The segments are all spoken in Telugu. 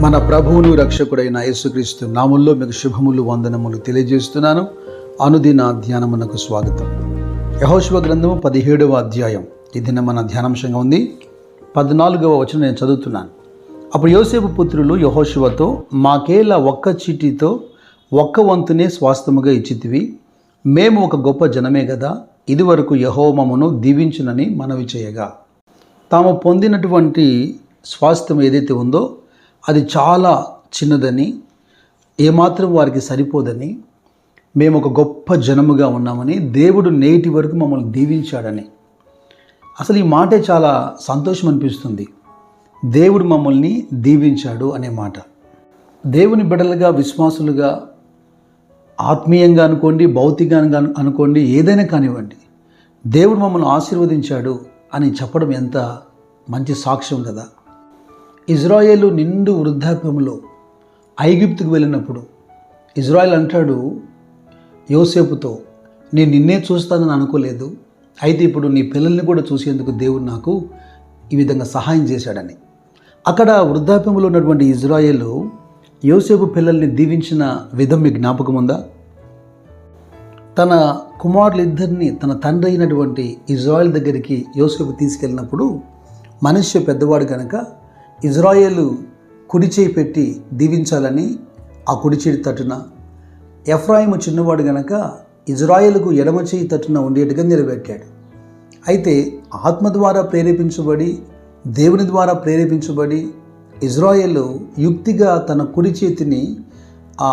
మన ప్రభువును రక్షకుడైన యేసుక్రీస్తు నాముల్లో మీకు శుభములు వందనములు తెలియజేస్తున్నాను. అనుదిన ధ్యానమునకు స్వాగతం. యహోశివ గ్రంథము పదిహేడవ అధ్యాయం. ఇది మన ధ్యానాంశంగా ఉంది. పద్నాలుగవ వచనం నేను చదువుతున్నాను. అప్పుడు యోసేపు పుత్రులు యహోశివతో మాకేలా ఒక్క చీటీతో ఒక్క వంతునే స్వాస్థముగా ఇచ్చితివి. మేము ఒక గొప్ప జనమే కదా ఇదివరకు యహోమమును దీవించునని మనవి చేయగా. తాము పొందినటువంటి స్వాస్థ్యం ఏదైతే ఉందో అది చాలా చిన్నదని ఏమాత్రం వారికి సరిపోదని మేము ఒక గొప్ప జనముగా ఉన్నామని దేవుడు నేటి వరకు మమ్మల్ని దీవించాడని. అసలు ఈ మాటే చాలా సంతోషం అనిపిస్తుంది. దేవుడు మమ్మల్ని దీవించాడు అనే మాట. దేవుని బిడలుగా విశ్వాసులుగా ఆత్మీయంగా అనుకోండి భౌతికంగా అనుకోండి ఏదైనా కానివ్వండి దేవుడు మమ్మల్ని ఆశీర్వదించాడు అని చెప్పడం ఎంత మంచి సాక్ష్యం కదా. ఇజ్రాయేలు నిండు వృద్ధాప్యంలో ఐగిప్తుకు వెళ్ళినప్పుడు ఇజ్రాయెల్ అంటాడు యోసేపుతో నేను నిన్నే చూస్తానని అనుకోలేదు. అయితే ఇప్పుడు నీ పిల్లల్ని కూడా చూసేందుకు దేవుడు నాకు ఈ విధంగా సహాయం చేశాడని. అక్కడ వృద్ధాప్యంలో ఉన్నటువంటి ఇజ్రాయేల్ యోసేపు పిల్లల్ని దీవించిన విధం మీ జ్ఞాపకం ఉందా? తన కుమారులిద్దరిని తన తండ్రి అయినటువంటి ఇజ్రాయెల్ దగ్గరికి యోసేపు తీసుకెళ్ళినప్పుడు మనిషి పెద్దవాడు కనుక ఇజ్రాయేలు కుడి చేయి పెట్టి దీవించాలని ఆ కుడి చేయి తట్టున ఎఫ్రాయిము చిన్నవాడు గనక ఇజ్రాయేలుకు ఎడమ చేయి తట్టున ఉండేట్టుగా నిలబెట్టాడు అయితే ఆత్మ ద్వారా ప్రేరేపించబడి దేవుని ద్వారా ప్రేరేపించబడి ఇజ్రాయేల్ యుక్తిగా తన కుడి చేతిని ఆ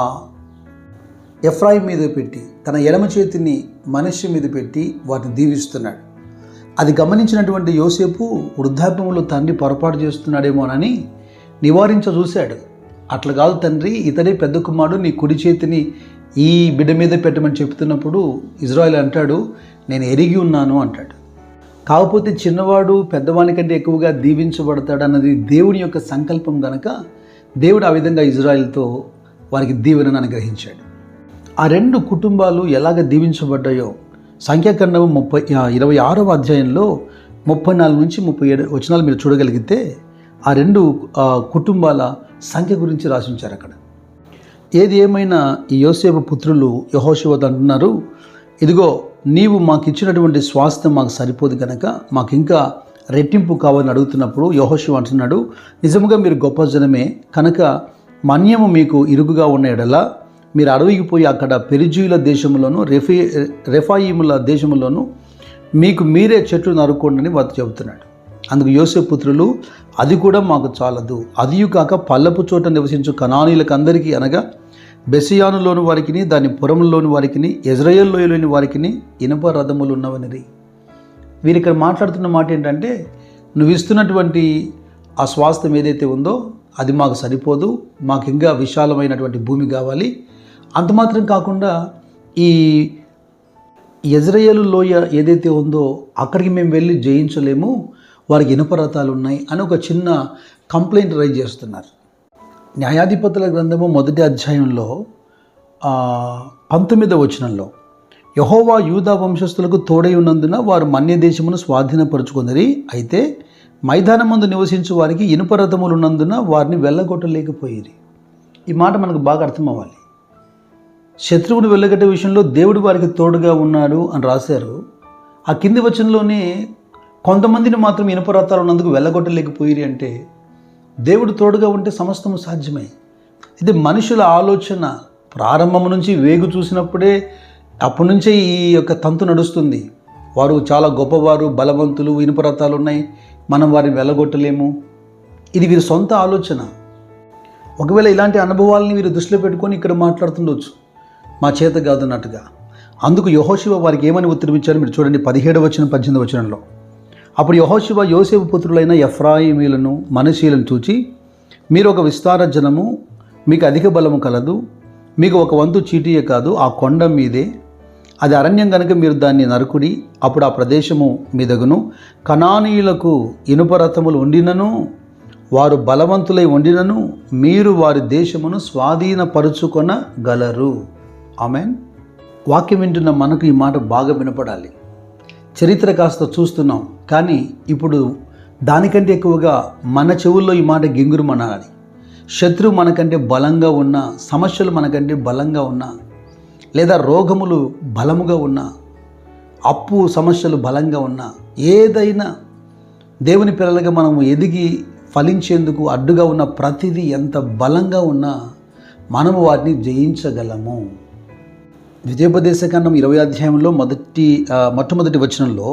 ఎఫ్రాయిం మీద పెట్టి తన ఎడమ చేతిని మనిషి మీద పెట్టి వాటిని దీవిస్తున్నాడు. అది గమనించినటువంటి యోసేపు వృద్ధాప్యంలో తండ్రి పొరపాటు చేస్తున్నాడేమోనని నివారించ చూశాడు అట్లా కాదు తండ్రి ఇతడే పెద్ద కుమారుడు నీ కుడి చేతిని ఈ బిడ్డ మీద పెట్టమని చెప్తున్నప్పుడు ఇజ్రాయెల్ అంటాడు నేను ఎరిగి ఉన్నాను అంటాడు. కాకపోతే చిన్నవాడు పెద్దవాని కంటే ఎక్కువగా దీవించబడతాడు అన్నది దేవుని యొక్క సంకల్పం గనక దేవుడు ఆ విధంగా ఇజ్రాయెల్తో వారికి దీవెనను అనుగ్రహించాడు. ఆ రెండు కుటుంబాలు ఎలాగ దీవించబడ్డాయో సంఖ్యాకరణం ముప్పై ఇరవై ఆరవ అధ్యాయంలో ముప్పై నాలుగు నుంచి ముప్పై ఏడు వచనాలు మీరు చూడగలిగితే ఆ రెండు కుటుంబాల సంఖ్య గురించి రాసించారు అక్కడ. ఏది ఏమైనా ఈ యోసేపు పుత్రులు యహోశివత అంటున్నారు ఇదిగో నీవు మాకు ఇచ్చినటువంటి స్వాస్థ్యం మాకు సరిపోదు కనుక మాకు ఇంకా రెట్టింపు కావాలని అడుగుతున్నప్పుడు యహోశివ అంటున్నాడు నిజముగా మీరు గొప్ప జనమే కనుక మన్యము మీకు ఇరుగుగా ఉన్న ఎడల మీరు అడవికి పోయి అక్కడ పెరిజీల దేశంలోను రెఫీ రెఫాయిముల దేశంలోను మీకు మీరే చెట్లు నరుక్కోండి అని వారు చెబుతున్నాడు. అందుకు యోసేపు పుత్రులు అది కూడా మాకు చాలదు. అదియు కాక పల్లపు చోట నివసించు కణానీలకు అందరికీ అనగా బెసియానులోని వారికిని దాని పురంలోని వారికిని ఇజ్రాయేల్లోయలోని వారికిని ఇనుప రథములు ఉన్నవనిది వీరు ఇక్కడ మాట్లాడుతున్న మాట ఏంటంటే నువ్వు ఇస్తున్నటువంటి ఆ స్వాస్థ్యం ఏదైతే ఉందో అది మాకు సరిపోదు మాకు ఇంకా విశాలమైనటువంటి భూమి కావాలి. అంతమాత్రం కాకుండా ఈ యజ్రయేలు లోయ ఏదైతే ఉందో అక్కడికి మేము వెళ్ళి జయించలేము వారికి ఇనుప రథాలు ఉన్నాయి అని ఒక చిన్న కంప్లైంట్ రైజ్ చేస్తున్నారు. న్యాయాధిపతుల గ్రంథము మొదటి అధ్యాయంలో ఆ, పంతొమ్మిదవ వచనంలో యహోవా యూదా వంశస్థులకు తోడై ఉన్నందున వారు మన్య దేశమును స్వాధీనపరుచుకుందరి అయితే మైదానమందు నివసించు వారికి ఇనుప రథములు ఉన్నందున వారిని వెళ్ళగొట్టలేకపోయేది ఈ మాట మనకు బాగా అర్థం అవ్వాలి శత్రువుని వెళ్ళగట్టే విషయంలో దేవుడు వారికి తోడుగా ఉన్నాడు అని రాశారు. ఆ కింది వచనంలోనే కొంతమందిని మాత్రం ఇనుప రథాలు ఉన్నందుకు వెళ్ళగొట్టలేకపోయి అంటే దేవుడు తోడుగా ఉంటే సమస్తము సాధ్యమే. ఇది మనుషుల ఆలోచన. ప్రారంభం నుంచి వేగు చూసినప్పుడే అప్పటి నుంచే ఈ యొక్క తంతు నడుస్తుంది. వారు చాలా గొప్పవారు బలవంతులు ఇనుప రథాలు ఉన్నాయి. మనం వారిని వెళ్ళగొట్టలేము ఇది వీరి సొంత ఆలోచన. ఒకవేళ ఇలాంటి అనుభవాలని వీరు దృష్టిలో పెట్టుకొని ఇక్కడ మాట్లాడుతుండొచ్చు. మా చేత కాదున్నట్టుగా. అందుకు యహోశివ వారికి ఏమని ఉత్తరం మీరు చూడండి పదిహేడు వచ్చిన పద్దెనిమిది వచనంలో. అప్పుడు యహోశివ యోసేపు పుత్రులైన ఎఫ్రాయిమీలను మనశీలను చూచి మీరు ఒక విస్తార జనము మీకు అధిక బలము కలదు మీకు ఒక వంతు చీటీయే కాదు ఆ కొండ మీదే. అది అరణ్యం కనుక మీరు దాన్ని నరుకుడి అప్పుడు ఆ ప్రదేశము మీదగును. కణానీయులకు ఇనుపరథములు ఉండినను వారు బలవంతులై ఉండినను మీరు వారి దేశమును స్వాధీనపరుచుకొనగలరు. ఆమెన్. వాక్యం వింటున్న మనకు ఈ మాట బాగా వినపడాలి. చరిత్ర కాస్త చూస్తున్నాం కానీ ఇప్పుడు దానికంటే ఎక్కువగా మన చెవుల్లో ఈ మాట గింగురుమనాలి శత్రువు మనకంటే బలంగా ఉన్న సమస్యలు మనకంటే బలంగా ఉన్నా లేదా రోగములు బలముగా ఉన్నా అప్పు సమస్యలు బలంగా ఉన్నా ఏదైనా దేవుని పిల్లలుగా మనము ఎదిగి ఫలించేందుకు అడ్డుగా ఉన్న ప్రతిదీ ఎంత బలంగా ఉన్నా మనము వాటిని జయించగలము. ద్వితీయోపదేశకాండం ఇరవై అధ్యాయంలో మొదటి మొట్టమొదటి వచనంలో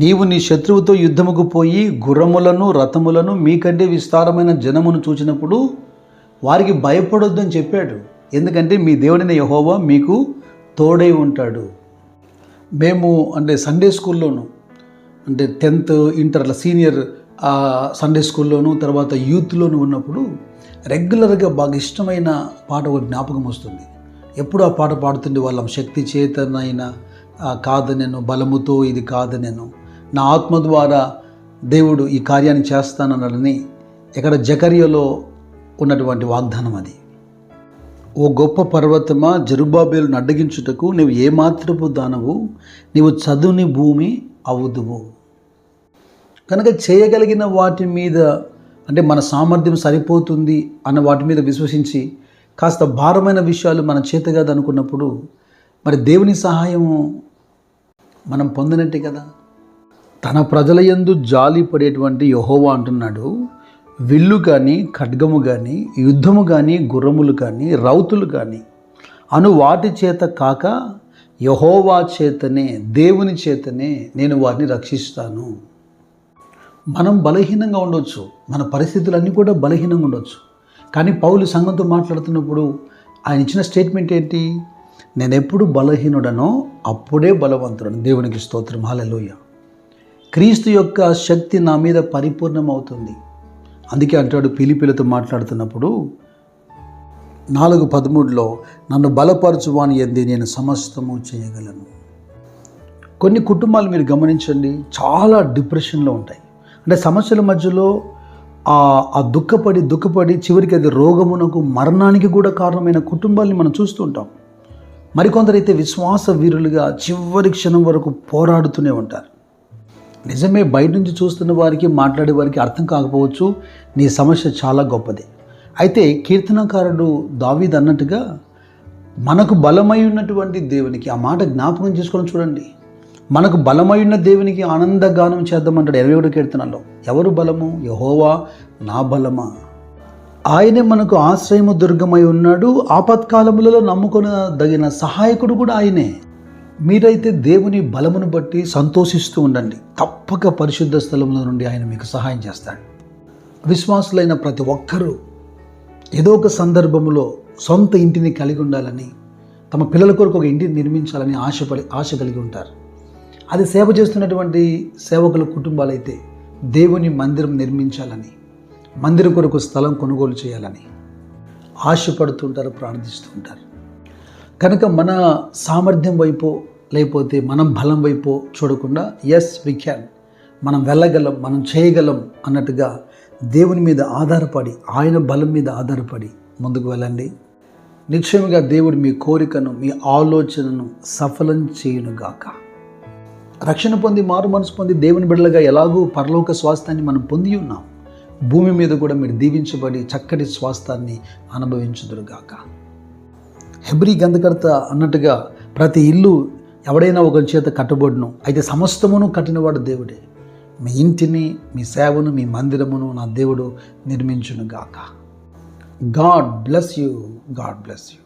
నీవు నీ శత్రువుతో యుద్ధముకు పోయి గుర్రములను రథములను మీకంటే విస్తారమైన జనమును చూచినప్పుడు వారికి భయపడొద్దు అని చెప్పాడు. ఎందుకంటే మీ దేవుడైన యహోవా మీకు తోడై ఉంటాడు. మేము అంటే సండే స్కూల్లోను అంటే టెన్త్ ఇంటర్ల సీనియర్ సండే స్కూల్లోను తర్వాత యూత్లోను ఉన్నప్పుడు రెగ్యులర్గా బాగా ఇష్టమైన పాట ఒక జ్ఞాపకం వస్తుంది. ఎప్పుడు ఆ పాట పాడుతుండే వాళ్ళం. శక్తి చేతనైన కాదు నేను బలముతో ఇది కాదు నేను నా ఆత్మ ద్వారా దేవుడు ఈ కార్యాన్ని చేస్తానన్నాడని ఇక్కడ జకర్యలో ఉన్నటువంటి వాగ్దానం అది. ఓ గొప్ప పర్వతమా జరుబాబేలును అడ్డగించుటకు నీవు ఏమాత్రపు దానవు నీవు చదువుని భూమి అవుదువు. కనుక చేయగలిగిన వాటి మీద అంటే మన సామర్థ్యం సరిపోతుంది అన్న వాటి మీద విశ్వసించి కాస్త భారమైన విషయాలు మన చేత కాదు అనుకున్నప్పుడు మరి దేవుని సహాయము మనం పొందినట్టే కదా? తన ప్రజల యందు జాలి పడేటువంటి యహోవా అంటున్నాడు విల్లు కానీ ఖడ్గము కానీ యుద్ధము కానీ గుర్రములు కానీ రౌతులు కానీ అను వాటి చేత కాక యహోవా చేతనే దేవుని చేతనే నేను వారిని రక్షిస్తాను. మనం బలహీనంగా ఉండొచ్చు. మన పరిస్థితులన్నీ కూడా బలహీనంగా ఉండొచ్చు. కానీ పౌలు సంఘంతో మాట్లాడుతున్నప్పుడు ఆయన ఇచ్చిన స్టేట్మెంట్ ఏంటి? నేను ఎప్పుడు బలహీనుడనో అప్పుడే బలవంతుడను. దేవునికి స్తోత్రం. హాలలోయ క్రీస్తు యొక్క శక్తి నా మీద పరిపూర్ణమవుతుంది. అందుకే అంటాడు పిలిపిలతో మాట్లాడుతున్నప్పుడు నాలుగు పదమూడులో నన్ను బలపరచువాని ఎంది నేను సమస్తము చేయగలను. కొన్ని కుటుంబాలు మీరు గమనించండి చాలా డిప్రెషన్లో ఉంటాయి. అంటే సమస్యల మధ్యలో ఆ ఆ దుఃఖపడి దుఃఖపడి చివరికి అది రోగమునకు మరణానికి కూడా కారణమైన కుటుంబాలని మనం చూస్తుంటాం మరికొందరైతే విశ్వాస వీరులుగా చివరి క్షణం వరకు పోరాడుతూనే ఉంటారు. నిజమే బయట నుంచి చూస్తున్న వారికి మాట్లాడే వారికి అర్థం కాకపోవచ్చు. నీ సమస్య చాలా గొప్పది. అయితే కీర్తనకారుడు దావీద్ అన్నట్టుగా మనకు బలమై ఉన్నటువంటి దేవునికి ఆ మాట జ్ఞాపకం చేసుకొని చూడండి. మనకు బలమైన దేవునికి ఆనందగానం చేద్దామంటాడు. ఇరవై ఒకటి కీర్తనలో ఎవరు బలము? యహోవా నా బలమా? ఆయనే మనకు ఆశ్రయము దుర్గమై ఉన్నాడు. ఆపత్కాలములలో నమ్ముకొనదగిన సహాయకుడు కూడా ఆయనే. మీరైతే దేవుని బలమును బట్టి సంతోషిస్తూ ఉండండి. తప్పక పరిశుద్ధ స్థలంలో నుండి ఆయన మీకు సహాయం చేస్తాడు. విశ్వాసులైన ప్రతి ఒక్కరూ ఏదో ఒక సందర్భంలో సొంత ఇంటిని కలిగి ఉండాలని తమ పిల్లల కొరకు ఒక ఇంటిని నిర్మించాలని ఆశపడి ఆశ కలిగి ఉంటారు. అది సేవ చేస్తున్నటువంటి సేవకుల కుటుంబాలైతే దేవుని మందిరం నిర్మించాలని మందిరం కొరకు స్థలం కొనుగోలు చేయాలని ఆశపడుతుంటారు ప్రార్థిస్తుంటారు. కనుక మన సామర్థ్యం వైపు లేకపోతే మనం బలం వైపు చూడకుండా ఎస్ వి క్యాన్ మనం వెళ్ళగలం మనం చేయగలం అన్నట్టుగా దేవుని మీద ఆధారపడి ఆయన బలం మీద ఆధారపడి ముందుకు వెళ్ళండి. నిశ్చయముగా దేవుడు మీ కోరికను మీ ఆలోచనను సఫలం చేయునుగాక. రక్షణ పొంది మారు మనసు పొంది దేవుని బిడ్డలుగా ఎలాగూ పరలోక స్వాస్థాన్ని మనం పొంది ఉన్నాం. భూమి మీద కూడా మీరు దీవించబడి చక్కటి స్వాస్థాన్ని అనుభవించుదురుగాక. హెబ్రి గంధకర్త అన్నట్టుగా ప్రతి ఇల్లు ఎవడైనా ఒకరి చేత కట్టబడును. అయితే సమస్తమును కట్టినవాడు దేవుడే. మీ ఇంటిని మీ సేవను మీ మందిరమును నా దేవుడు నిర్మించును గాక God bless you God bless you.